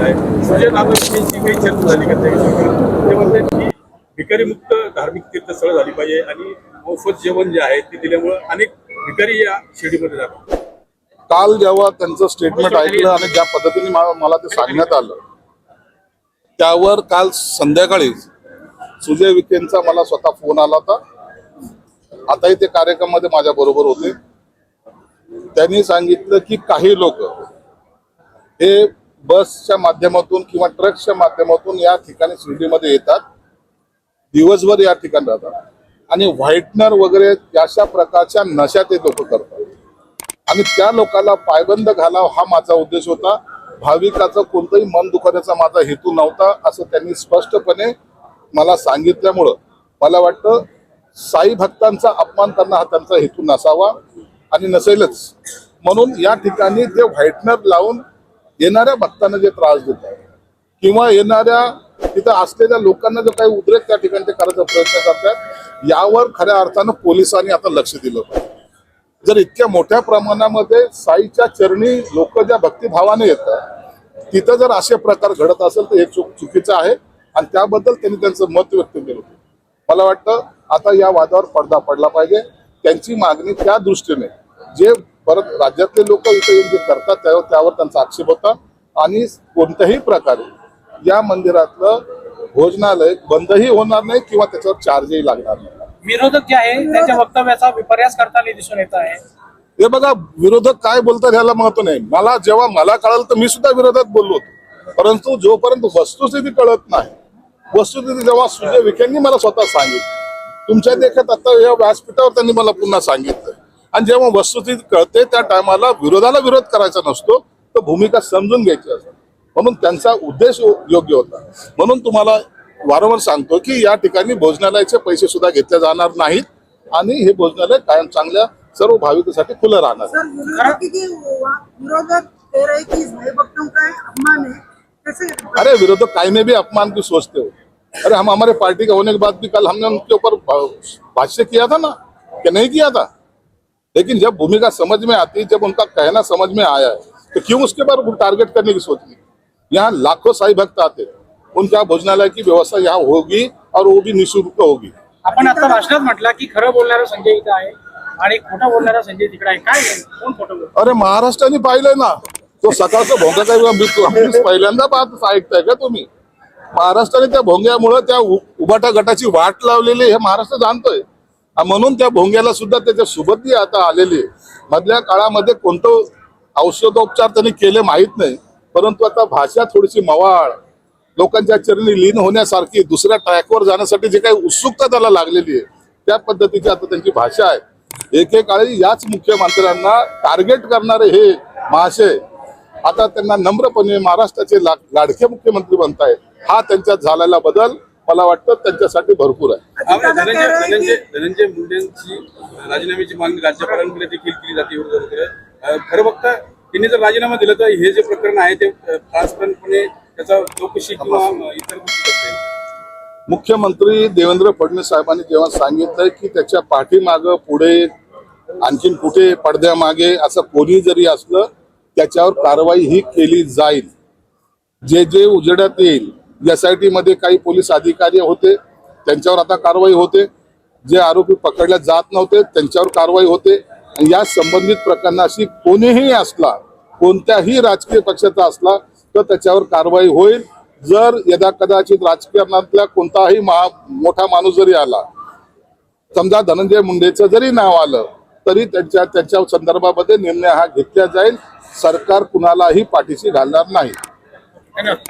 आहे. सुजय नागरिकांची काही चर्चा झाली का ते म्हणतात की भिकारीमुक्त धार्मिक तीर्थस्थळं झाली पाहिजे आणि मोफत जेवण जे आहे ते दिल्यामुळं अनेक भिकारी या शिर्डीमध्ये जातात. काल जेव्हा त्यांचं स्टेटमेंट ऐकलं आणि ज्या पद्धतीने मला ते सांगण्यात आलं त्यावर काल संध्याकाळी सुजय विखेंचा मला स्वतः फोन आला होता. आताही ते कार्यक्रमामध्ये माझ्या बरोबर होते. त्यांनी सांगितलं की काही लोक हे बसच्या माध्यमातून किंवा ट्रकच्या माध्यमातून या ठिकाणी शिर्डीमध्ये येतात. दिवसभर या ठिकाणी राहतात. आणि व्हाईटनर वगैरे अशा प्रकारच्या नशा ते लोक करतात. आणि त्या लोकांना पायबंद घालाव हा माझा उद्देश होता. भाविकाचं कोणतंही मन दुखवण्याचा माझा हेतू नव्हता असं त्यांनी स्पष्टपणे मला सांगितल्यामुळं मला वाटतं साई भक्तांचा अपमान करणं हा त्यांचा हेतू नसावा. आणि नसेलच. म्हणून या ठिकाणी ते व्हाईटनर लावून येणाऱ्या भक्तांना जे त्रास देत आहे किंवा येणाऱ्या तिथं असलेल्या लोकांना जो काही उद्रेक त्या ठिकाणी ते करायचा प्रयत्न करतात यावर खऱ्या अर्थानं पोलिसांनी आता लक्ष दिलं पाहिजे. जर इतक्या मोठ्या प्रमाणामध्ये साईच्या चरणी लोक ज्या भक्तिभावाने येतात तिथं जर असे प्रकार घडत असेल तर हे चुक चुकीचं आहे आणि त्याबद्दल त्यांनी त्यांचं मत व्यक्त केलं मला वाटतं आता या वादावर पडदा पडला पाहिजे. त्यांची मागणी त्या दृष्टीने जे परत राज्यातले लोक इथे येऊन जे करतात त्यावर त्यावर त्यांचा आक्षेप होता. आणि कोणत्याही प्रकारे या मंदिरातलं भोजनालय बंदही होणार नाही किंवा त्याच्यावर चार्जही लागणार नाही. विरोधक जे आहे त्यांच्या वक्तव्याचा विपर्यास करताना दिसून येत आहे. हे बघा विरोधक काय बोलतात ह्याला महत्त्व नाही. मला जेव्हा मला कळलं तर मी सुद्धा विरोधात बोललो होतो. परंतु जोपर्यंत वस्तुस्थिती कळत नाही वस्तुस्थिती जेव्हा सुजय विखेंनी मला स्वतः सांगितलं तुमच्या देखत आता या व्यासपीठावर त्यांनी मला पुन्हा सांगितलं. आणि जेव्हा वस्तुस्थिती कळते त्या टायमाला विरोधाला विरोध करायचा नसतो तर भूमिका समजून घ्यायची असते. म्हणून त्यांचा उद्देश योग्य होता. म्हणून तुम्हाला वारंवार सांगतो की या ठिकाणी भोजनालयाचे पैसे सुद्धा घेतले जाणार नाहीत आणि हे भोजनालय कायम चांगल्या सर्व भाविकांसाठी खुलं राहणार है कैसे अरे विरोधक काय में भी अपमान की सोचते हो. अरे हम हमारे पार्टी का होने के बाद भी कल हमने उनके ऊपर भाष्य किया था ना? कि नहीं किया था? लेकिन जब भूमिका समझ में आती जब उनका कहना समझ में आया है तो क्यों उसके बाद वो टारगेट करने की सोचनी यहाँ लाखों साई भक्त आते हैं। उनका भोजनालय की व्यवस्था यहाँ होगी और वो भी निःशुल्क होगी। आपण आता भाषणात म्हटलं की खरं बोलणारा संजय इथं आहे आणि खोटं बोलणारा संजय तिकडे आहे. काय? कोण खोटं अरे महाराष्ट्राने पाहिलंय ना तो सकाळचं भोंगा मी पहिल्यांदा पाहत ऐकताय का तुम्ही? महाराष्ट्राने त्या भोंग्यामुळे त्या उ- उबाटा गटाची वाट लावलेली हे महाराष्ट्र जाणतोय. म्हणून त्या भोंग्याला सुद्धा त्याच्या सुबत्ती आता आलेली आहे. मधल्या काळामध्ये कोणतं औषधोपचार त्यांनी केले माहीत नाही परंतु आता भाषा थोडीशी मवाळ लोकांच्या चरणी लीन होण्यासारखी दुसऱ्या ट्रॅकवर जाण्यासाठी जे काही उत्सुकता त्याला लागलेली आहे त्या पद्धतीची आता त्यांची भाषा आहे. एकेकाळी याच मुख्यमंत्र्यांना टार्गेट करणारे हे महाशय आता त्यांना नम्रपणे महाराष्ट्राचे लाडके मुख्यमंत्री बनतायत. हा त्यांच्यात झालेला बदल मला वाटतं त्यांच्यासाठी भरपूर आहे. धनंजय मुंडेंची राजीनाम्याची मागणी राज्यपालांकडे देखील केली जाते खरं बघता त्यांनी जर राजीनामा दिला तर हे जे प्रकरण आहे ते ट्रान्सपरंटपणे त्याचा चौकशी किंवा इतर गोष्टी मुख्यमंत्री देवेंद्र फडणवीस साहेबांनी जेव्हा सांगितलंय की त्याच्या पाठीमागं पुढे आणखीन कुठे पडद्यामागे असं कोणी जरी असलं त्याच्यावर कारवाई ही केली जाईल. जे जे उजेडात येईल एस आयमध्ये काही पोलीस अधिकारी होते त्यांच्यावर आता कारवाई होते. जे आरोपी पकडल्या जात नव्हते त्यांच्यावर कारवाई होते. आणि या संबंधित प्रकरणाशी कोणीही असला कोणत्याही राजकीय पक्षाचा असला तर त्याच्यावर कारवाई होईल. जर यदा कदाचित राजकारणातल्या कोणताही महा मोठा माणूस जरी आला समजा धनंजय मुंडेचं जरी नाव आलं तरी त्यांच्या त्याच्या संदर्भामध्ये निर्णय हा घेतला जाईल. सरकार कुणालाही पाठीशी घालणार नाही. Bueno,